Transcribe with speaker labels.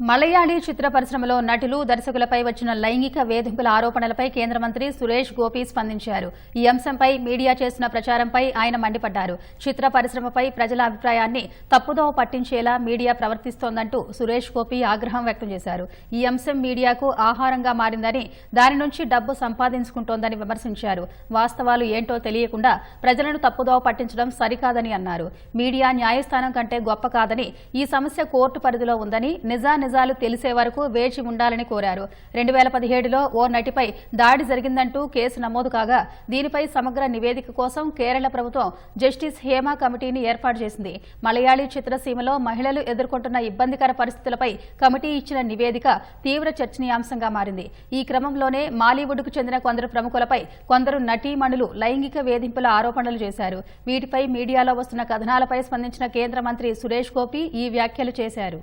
Speaker 1: మలయాళీ చిత్ర పరిశ్రమలో నటులు దర్శకులపై వచ్చిన లైంగిక వేధింపుల ఆరోపణలపై కేంద్ర మంత్రి సురేష్ గోపి స్పందించారు. ఈ అంశంపై మీడియా చేసిన ప్రచారంపై ఆయన మండిపడ్డారు. చిత్ర పరిశ్రమపై ప్రజల అభిప్రాయాన్ని తప్పుదోవ పట్టించేలా మీడియా ప్రవర్తిస్తోందంటూ సురేష్ గోపి ఆగ్రహం వ్యక్తం చేశారు. ఈ అంశం మీడియాకు ఆహారంగా మారిందని దాని నుంచి డబ్బు సంపాదించుకుంటోందని విమర్శించారు. వాస్తవాలు ఏంటో తెలియకుండా ప్రజలను తప్పుదోవ పట్టించడం సరికాదని అన్నారు. మీడియా న్యాయస్థానం కంటే గొప్ప కాదని ఈ సమస్య కోర్టు పరిధిలో ఉందని నిజాన్ని నిజాలు తెలిసే వరకు వేచి ఉండాలని కోరారు. రెండు వేల పదిహేడులో ఓ నటిపై దాడి జరిగిందంటూ కేసు నమోదు కాగా దీనిపై సమగ్ర నివేదిక కోసం కేరళ ప్రభుత్వం జస్టిస్ హేమా కమిటీని ఏర్పాటు చేసింది. మలయాళీ చిత్రసీమలో మహిళలు ఎదుర్కొంటున్న ఇబ్బందికర పరిస్థితులపై కమిటీ ఇచ్చిన నివేదిక తీవ్ర చర్చనీయాంశంగా మారింది. ఈ క్రమంలోనే మాలీవుడ్కు చెందిన కొందరు ప్రముఖులపై కొందరు నటీమణులు లైంగిక వేధింపుల ఆరోపణలు చేశారు. వీటిపై మీడియాలో వస్తున్న కథనాలపై స్పందించిన కేంద్ర మంత్రి సురేష్ గోపి ఈ వ్యాఖ్యలు చేశారు.